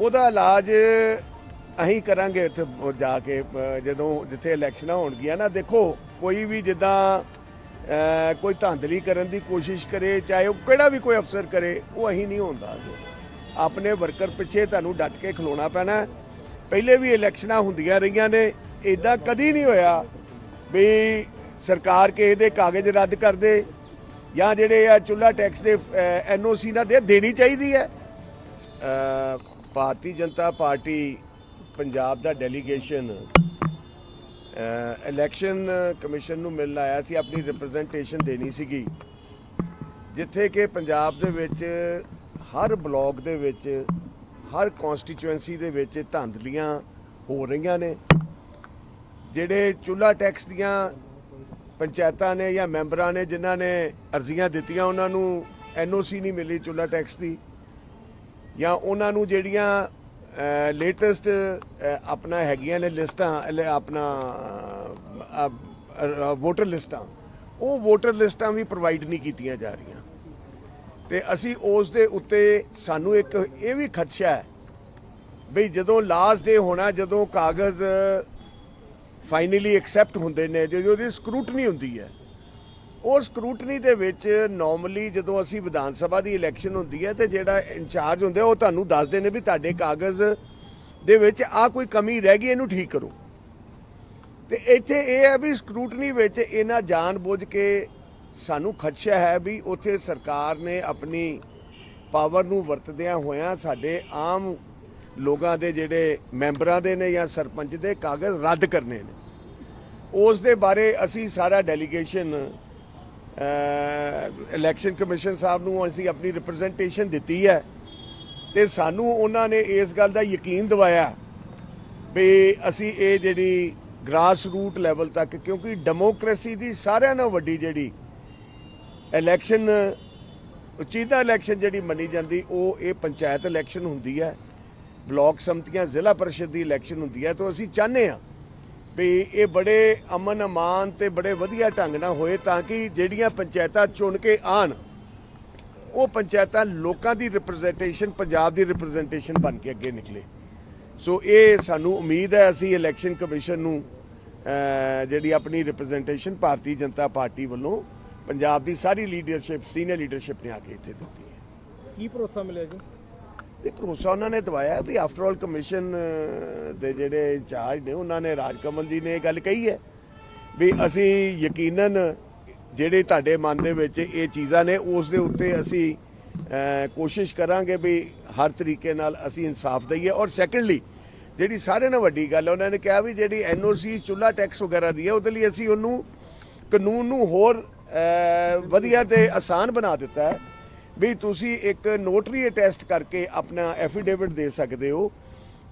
ਉਹਦਾ ਇਲਾਜ ਅਸੀਂ ਕਰਾਂਗੇ ਇੱਥੇ ਜਾ ਕੇ ਜਦੋਂ ਜਿੱਥੇ ਇਲੈਕਸ਼ਨਾਂ ਹੋਣਗੀਆਂ ਨਾ, ਦੇਖੋ, ਕੋਈ ਵੀ ਜਿੱਦਾਂ ਕੋਈ ਧਾਂਦਲੀ ਕਰਨ ਦੀ ਕੋਸ਼ਿਸ਼ ਕਰੇ, ਚਾਹੇ ਉਹ ਕਿਹੜਾ ਵੀ ਕੋਈ ਅਫਸਰ ਕਰੇ, ਉਹ ਅਸੀਂ ਨਹੀਂ ਹੁੰਦਾ ਆਪਣੇ ਵਰਕਰ ਪਿੱਛੇ ਤੁਹਾਨੂੰ ਡਟ ਕੇ ਖਲੋਣਾ ਪੈਣਾ ਪਹਿਲੇ ਵੀ ਇਲੈਕਸ਼ਨਾਂ ਹੁੰਦੀਆਂ ਰਹੀਆਂ ਨੇ ਇਦਾਂ ਕਦੀ ਨਹੀਂ ਹੋਇਆ ਵੀ ਸਰਕਾਰ ਕਿਸੇ ਦੇ ਕਾਗਜ਼ ਰੱਦ ਕਰ ਦੇ, ਜਾਂ ਜਿਹੜੇ ਆ ਚੁੱਲਾ ਟੈਕਸ ਦੇ ਐਨਓਸੀ ਨਾ, ਦੇ ਦੇਣੀ ਚਾਹੀਦੀ ਹੈ। ਭਾਰਤੀ ਜਨਤਾ ਪਾਰਟੀ ਪੰਜਾਬ ਦਾ ਡੈਲੀਗੇਸ਼ਨ ਇਲੈਕਸ਼ਨ ਕਮਿਸ਼ਨ ਨੂੰ ਮਿਲਣ ਆਇਆ ਸੀ, ਆਪਣੀ ਰਿਪਰੈਜ਼ੈਂਟੇਸ਼ਨ ਦੇਣੀ ਸੀਗੀ। ਜਿੱਥੇ ਕਿ ਪੰਜਾਬ ਦੇ ਵਿੱਚ ਹਰ ਬਲਾਕ ਦੇ ਵਿੱਚ, ਹਰ ਕਨਸਟੀਚੁਐਂਸੀ ਦੇ ਵਿੱਚ ਧਾਂਦਲੀਆਂ ਹੋ ਰਹੀਆਂ ਨੇ। ਜਿਹੜੇ ਚੁੱਲਾ ਟੈਕਸ ਦੀਆਂ ਪੰਚਾਇਤਾਂ ਨੇ ਜਾਂ ਮੈਂਬਰਾਂ ਨੇ, ਜਿਨ੍ਹਾਂ ਨੇ ਅਰਜ਼ੀਆਂ ਦਿੱਤੀਆਂ, ਉਹਨਾਂ ਨੂੰ ਐਨਓਸੀ ਨਹੀਂ ਮਿਲੀ ਚੁੱਲਾ ਟੈਕਸ ਦੀ। ਜਾਂ ਉਹਨਾਂ ਨੂੰ ਜਿਹੜੀਆਂ ਲੇਟੈਸਟ ਆਪਣਾ ਹੈਗੀਆਂ ਨੇ ਲਿਸਟਾਂ ਆਪਣਾ ਵੋਟਰ ਲਿਸਟਾਂ, ਉਹ ਵੋਟਰ ਲਿਸਟਾਂ ਵੀ ਪ੍ਰੋਵਾਈਡ ਨਹੀਂ ਕੀਤੀਆਂ ਜਾ ਰਹੀਆਂ। ਤੇ ਅਸੀਂ ਉਸ ਦੇ ਉੱਤੇ ਸਾਨੂੰ ਇੱਕ ਇਹ ਵੀ ਖਦਸ਼ਾ ਹੈ ਬਈ ਜਦੋਂ ਲਾਸਟ ਡੇ ਹੋਣਾ, ਜਦੋਂ ਕਾਗਜ਼ ਫਾਈਨਲੀ ਐਕਸੈਪਟ ਹੁੰਦੇ ਨੇ, ਜਦੋਂ ਉਹਦੀ ਸਕਰੂਟਨੀ ਹੁੰਦੀ ਹੈ ਉਹ ਸਕਰੂਟਨੀ ਦੇ ਵਿੱਚ ਨਾਰਮਲੀ ਜਦੋਂ ਅਸੀਂ ਵਿਧਾਨ ਸਭਾ ਦੀ ਇਲੈਕਸ਼ਨ ਹੁੰਦੀ ਹੈ ਤੇ ਜਿਹੜਾ ਇੰਚਾਰਜ ਹੁੰਦਾ ਉਹ ਤੁਹਾਨੂੰ ਦੱਸਦੇ ਨੇ ਵੀ ਤੁਹਾਡੇ ਕਾਗਜ਼ ਦੇ ਵਿੱਚ ਆ ਕੋਈ ਕਮੀ ਰਹਿ ਗਈ, ਇਹਨੂੰ ਠੀਕ ਕਰੋ। ਤੇ ਇੱਥੇ ਇਹ ਹੈ ਵੀ ਸਕਰੂਟਨੀ ਵਿੱਚ ਇਹਨਾਂ ਜਾਣਬੁੱਝ ਕੇ ਸਾਨੂੰ ਖਦਸ਼ਾ ਹੈ ਵੀ ਉੱਥੇ ਸਰਕਾਰ ਨੇ ਆਪਣੀ ਪਾਵਰ ਨੂੰ ਵਰਤਦਿਆਂ ਹੋਇਆਂ ਸਾਡੇ ਆਮ ਲੋਕਾਂ ਦੇ ਜਿਹੜੇ ਮੈਂਬਰਾਂ ਦੇ ਨੇ ਜਾਂ ਸਰਪੰਚ ਦੇ ਕਾਗਜ਼ ਰੱਦ ਕਰਨੇ ਨੇ। ਉਸ ਦੇ ਬਾਰੇ ਅਸੀਂ ਸਾਰਾ ਡੈਲੀਗੇਸ਼ਨ ਇਲੈਕਸ਼ਨ ਕਮਿਸ਼ਨ ਸਾਹਿਬ ਨੂੰ ਅਸੀਂ ਆਪਣੀ ਰਿਪਰੈਜ਼ੈਂਟੇਸ਼ਨ ਦਿੱਤੀ ਹੈ ਤੇ ਸਾਨੂੰ ਉਹਨਾਂ ਨੇ ਇਸ ਗੱਲ ਦਾ ਯਕੀਨ ਦਿਵਾਇਆ ਵੀ ਅਸੀਂ ਇਹ ਜਿਹੜੀ ਗ੍ਰਾਸ ਰੂਟ ਲੈਵਲ ਤੱਕ, ਕਿਉਂਕਿ ਡੈਮੋਕ੍ਰੇਸੀ ਦੀ ਸਾਰਿਆਂ ਨਾਲੋਂ ਵੱਡੀ ਜਿਹੜੀ ਇਲੈਕਸ਼ਨ ਉਚੀਦਾ ਇਲੈਕਸ਼ਨ ਜਿਹੜੀ ਮੰਨੀ ਜਾਂਦੀ, ਉਹ ਇਹ ਪੰਚਾਇਤ ਇਲੈਕਸ਼ਨ ਹੁੰਦੀ ਹੈ, ਬਲਾਕ ਸਮਤੀਆਂ ਜ਼ਿਲ੍ਹਾ ਪਰਿਸ਼ਦ ਦੀ ਇਲੈਕਸ਼ਨ ਹੁੰਦੀ ਹੈ, ਤਾਂ ਅਸੀਂ ਚਾਹੁੰਦੇ ਹਾਂ ਵੀ ਇਹ ਬੜੇ ਅਮਨ ਅਮਾਨ ਤੇ ਬੜੇ ਵਧੀਆ ਢੰਗ ਨਾਲ ਹੋਏ ਤਾਂ ਕਿ ਜਿਹੜੀਆਂ ਪੰਚਾਇਤਾਂ ਚੁਣ ਕੇ ਆਣ, ਉਹ ਪੰਚਾਇਤਾਂ ਲੋਕਾਂ ਦੀ ਰਿਪਰੈਜ਼ੈਂਟੇਸ਼ਨ ਪੰਜਾਬ ਦੀ ਰਿਪਰੈਜ਼ੈਂਟੇਸ਼ਨ ਬਣ ਕੇ ਅੱਗੇ ਨਿਕਲੇ। ਸੋ ਇਹ ਸਾਨੂੰ ਉਮੀਦ ਹੈ ਅਸੀਂ ਇਲੈਕਸ਼ਨ ਕਮਿਸ਼ਨ ਨੂੰ ਜਿਹੜੀ ਆਪਣੀ ਰਿਪਰੈਜ਼ੈਂਟੇਸ਼ਨ ਭਾਰਤੀ ਜਨਤਾ ਪਾਰਟੀ ਵੱਲੋਂ ਪੰਜਾਬ ਦੀ ਸਾਰੀ ਲੀਡਰਸ਼ਿਪ ਸੀਨੀਅਰ ਲੀਡਰਸ਼ਿਪ ਨੇ ਆ ਕੇ ਇੱਥੇ ਦਿੱਤੀ ਹੈ। ਕੀ ਭਰੋਸਾ ਮਿਲਿਆ ਜੀ? ਇਹ ਭਰੋਸਾ ਉਹਨਾਂ ਨੇ ਦਵਾਇਆ ਵੀ ਆਫਟਰ ਆਲ ਕਮਿਸ਼ਨ ਦੇ ਜਿਹੜੇ ਇੰਚਾਰਜ ਨੇ, ਉਹਨਾਂ ਨੇ ਰਾਜਕਮਲ ਜੀ ਨੇ ਇਹ ਗੱਲ ਕਹੀ ਹੈ ਵੀ ਅਸੀਂ ਯਕੀਨਨ ਜਿਹੜੇ ਤੁਹਾਡੇ ਮਨ ਦੇ ਵਿੱਚ ਇਹ ਚੀਜ਼ਾਂ ਨੇ, ਉਸ ਦੇ ਉੱਤੇ ਅਸੀਂ ਕੋਸ਼ਿਸ਼ ਕਰਾਂਗੇ ਵੀ ਹਰ ਤਰੀਕੇ ਨਾਲ ਅਸੀਂ ਇਨਸਾਫ ਦਈਏ। ਔਰ ਸੈਕੰਡਲੀ ਜਿਹੜੀ ਸਾਰਿਆਂ ਨਾਲ ਵੱਡੀ ਗੱਲ ਉਹਨਾਂ ਨੇ ਕਿਹਾ ਵੀ ਜਿਹੜੀ ਐਨਓਸੀ ਚੁੱਲਾ ਟੈਕਸ ਵਗੈਰਾ ਦੀ ਹੈ, ਉਹਦੇ ਲਈ ਅਸੀਂ ਉਹਨੂੰ ਕਾਨੂੰਨ ਨੂੰ ਹੋਰ ਵਧੀਆ ਤੇ ਆਸਾਨ ਬਣਾ ਦਿੱਤਾ ਹੈ। ਵੀ ਤੁਸੀਂ ਇੱਕ ਨੋਟਰੀ ਅਟੈਸਟ ਕਰਕੇ ਆਪਣਾ ਐਫੀਡੇਵਿਟ ਦੇ ਸਕਦੇ ਹੋ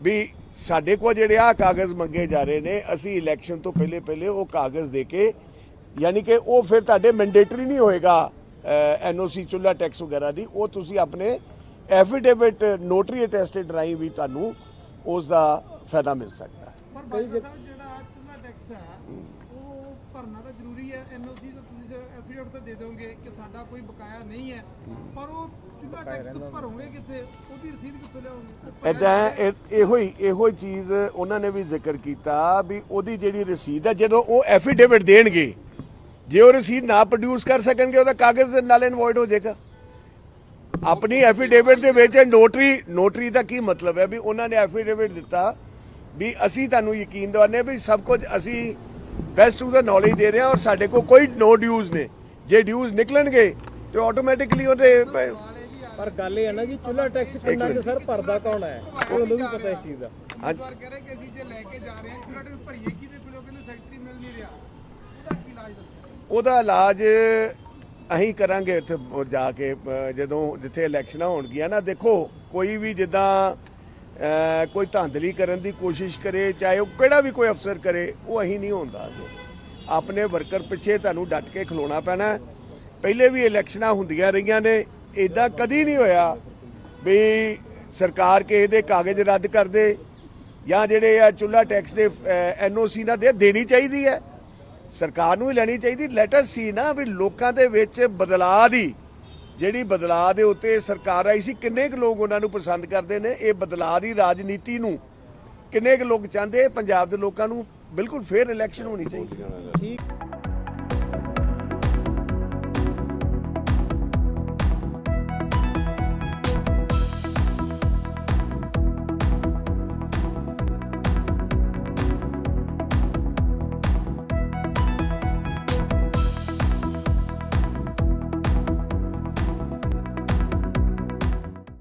ਵੀ ਸਾਡੇ ਕੋਲ ਜਿਹੜੇ ਆ ਕਾਗਜ਼ ਮੰਗੇ ਜਾ ਰਹੇ ਨੇ, ਅਸੀਂ ਇਲੈਕਸ਼ਨ ਤੋਂ ਪਹਿਲੇ ਪਹਿਲੇ ਉਹ ਕਾਗਜ਼ ਦੇ ਕੇ, ਯਾਨੀ ਕਿ ਉਹ ਫਿਰ ਤੁਹਾਡੇ ਮੈਂਡੇਟਰੀ ਨਹੀਂ ਹੋਏਗਾ ਐਨਓਸੀ ਚੁੱਲਾ ਟੈਕਸ ਵਗੈਰਾ ਦੀ, ਉਹ ਤੁਸੀਂ ਆਪਣੇ ਐਫੀਡੇਵਿਟ ਨੋਟਰੀ ਅਟੈਸਟਡ ਰਾਹੀਂ ਵੀ ਤੁਹਾਨੂੰ ਉਸ ਦਾ ਫਾਇਦਾ ਮਿਲ ਸਕਦਾ। ਪਰ ਬਾਈ ਜਿਹੜਾ ਚੁੱਲਾ ਟੈਕਸ ਹੈ ਉਹ ਭਰਨਾ ਤਾਂ ਜ਼ਰੂਰੀ ਹੈ ਐਨਓਸੀ ਤਾਂ ਤੁਸੀਂ ਐਫੀਡੇਵਿਟ ਤਾਂ ਦੇ ਦੋਗੇ ਕਿ ਸਾਡਾ ਕੋਈ ਬਕਾਇਆ ਨਹੀਂ ਹੈ। ਪਰ ਉਹ ਚੁੱਲਾ ਟੈਕਸ ਭਰੋਗੇ ਕਿੱਥੇ? ਉਹਦੀ ਰਸੀਦ ਕਿੱਥੋਂ ਲਿਆਓਗੇ? ਇਦਾਂ ਇਹੋ ਹੀ ਇਹੋ ਹੀ ਚੀਜ਼ ਉਹਨਾਂ ਨੇ ਵੀ ਜ਼ਿਕਰ ਕੀਤਾ ਵੀ ਉਹਦੀ ਜਿਹੜੀ ਰਸੀਦ ਹੈ ਜਦੋਂ ਉਹ ਐਫੀਡੇਵਿਟ ਦੇਣਗੇ ਜੇ ਉਹ ਰਸੀਦ ਨਾ ਪ੍ਰੋਡਿਊਸ ਕਰ ਸਕਣਗੇ ਉਹਦਾ ਕਾਗਜ਼ ਨਾਲ ਇਨਵੋਇਡ ਹੋ ਜਾਏਗਾ। ਆਪਣੀ ਐਫੀਡੇਵਿਟ ਦੇ ਵਿੱਚ ਨੋਟਰੀ ਨੋਟਰੀ ਦਾ ਕੀ ਮਤਲਬ ਹੈ ਵੀ ਉਹਨਾਂ ਨੇ ਐਫੀਡੇਵਿਟ ਦਿੱਤਾ ਵੀ ਅਸੀਂ ਤੁਹਾਨੂੰ ਯਕੀਨ ਦਿਵਾਉਂਦੇ ਹਾਂ ਵੀ ਸਭ ਕੁਝ ਅਸੀਂ ਬੈਸਟ ਟੂ ਦਾ ਨੌਲੇਜ ਦੇ ਰਹੇ ਔਰ ਸਾਡੇ ਕੋਲ ਕੋਈ ਨੋ ਡਿਊਜ਼ ਨੇ ਜੇ ਡਿਊਜ਼ ਨਿਕਲਣਗੇ ਤੇ ਆਟੋਮੈਟਿਕਲੀ ਉਹਦੇ ਪਰ ਗੱਲ ਇਹ ਹੈ ਨਾ ਜੀ ਚੁੱਲਾ ਟੈਕਸ ਕਿੰਨਾ ਕੁ ਸਰ ਭਰਦਾ ਕੌਣ ਹੈ? ਉਹਨੂੰ ਵੀ ਪਤਾ ਇਸ ਚੀਜ਼ ਦਾ। ਹਾਂਜੀ। ਵਾਰ ਕਹਿ ਰਹੇ ਕਿ ਅਸੀਂ ਜੇ ਲੈ ਕੇ ਜਾ ਰਹੇ ਹਾਂ ਚੁੱਲਾ ਟੈਕਸ ਭਰੀਏ ਕਿਹਦੇ ਕੋਲੋਂ? ਕਹਿੰਦੇ ਸੈਕਟਰੀ ਮਿਲ ਨਹੀਂ ਰਿਹਾ। ਉਹਦਾ ਕੀ ਇਲਾਜ ਦੱਸੋ? ਉਹਦਾ ਇਲਾਜ ਅਸੀਂ ਕਰਾਂਗੇ ਇੱਥੇ ਉਹ ਜਾ ਕੇ ਅਹ, ਜਦੋਂ ਜਿੱਥੇ ਇਲੈਕਸ਼ਨਾਂ ਹੋਣਗੀਆਂ ਨਾ ਦੇਖੋ ਕੋਈ ਵੀ ਜਿੱਦਾਂ ਅਹ, ਕੋਈ ਧਾਂਦਲੀ ਕਰਨ ਦੀ ਕੋਸ਼ਿਸ਼ ਕਰੇ, ਚਾਹੇ ਉਹ ਕਿਹੜਾ ਵੀ ਕੋਈ ਅਫਸਰ ਕਰੇ, ਉਹ ਅਸੀਂ ਨਹੀਂ ਹੁੰਦਾ ਆਪਣੇ ਵਰਕਰ ਪਿੱਛੇ ਤੁਹਾਨੂੰ ਡਟ ਕੇ ਖਲੋਣਾ ਪੈਣਾ ਪਹਿਲੇ ਵੀ ਇਲੈਕਸ਼ਨਾਂ ਹੁੰਦੀਆਂ ਰਹੀਆਂ ਨੇ ਇਦਾਂ ਕਦੀ ਨਹੀਂ ਹੋਇਆ ਵੀ ਸਰਕਾਰ ਕਿਸੇ ਦੇ ਕਾਗਜ਼ ਰੱਦ ਕਰ ਦੇ, ਜਾਂ ਜਿਹੜੇ ਆ ਚੁੱਲਾ ਟੈਕਸ ਦੇ ਐਨਓਸੀ ਨਾ ਦੇ, ਦੇਣੀ ਚਾਹੀਦੀ ਹੈ। ਸਰਕਾਰ ਨੂੰ ਹੀ ਲੈਣੀ ਚਾਹੀਦੀ। ਲੈਟ ਅਸ ਸੀ ਨਾ ਵੀ ਲੋਕਾਂ ਦੇ ਵਿੱਚ ਬਦਲਾਅ ਦੀ ਜਿਹੜੀ ਬਦਲਾਅ ਦੇ ਉੱਤੇ ਸਰਕਾਰ ਆਈ ਸੀ, ਕਿੰਨੇ ਕੁ ਲੋਕ ਉਹਨਾਂ ਨੂੰ ਪਸੰਦ ਕਰਦੇ ਨੇ? ਇਹ ਬਦਲਾਅ ਦੀ ਰਾਜਨੀਤੀ ਨੂੰ ਕਿੰਨੇ ਕੁ ਲੋਕ ਚਾਹੁੰਦੇ? ਪੰਜਾਬ ਦੇ ਲੋਕਾਂ ਨੂੰ ਬਿਲਕੁਲ ਫੇਅਰ ਇਲੈਕਸ਼ਨ ਹੋਣੀ ਚਾਹੀਦੀ ਠੀਕ।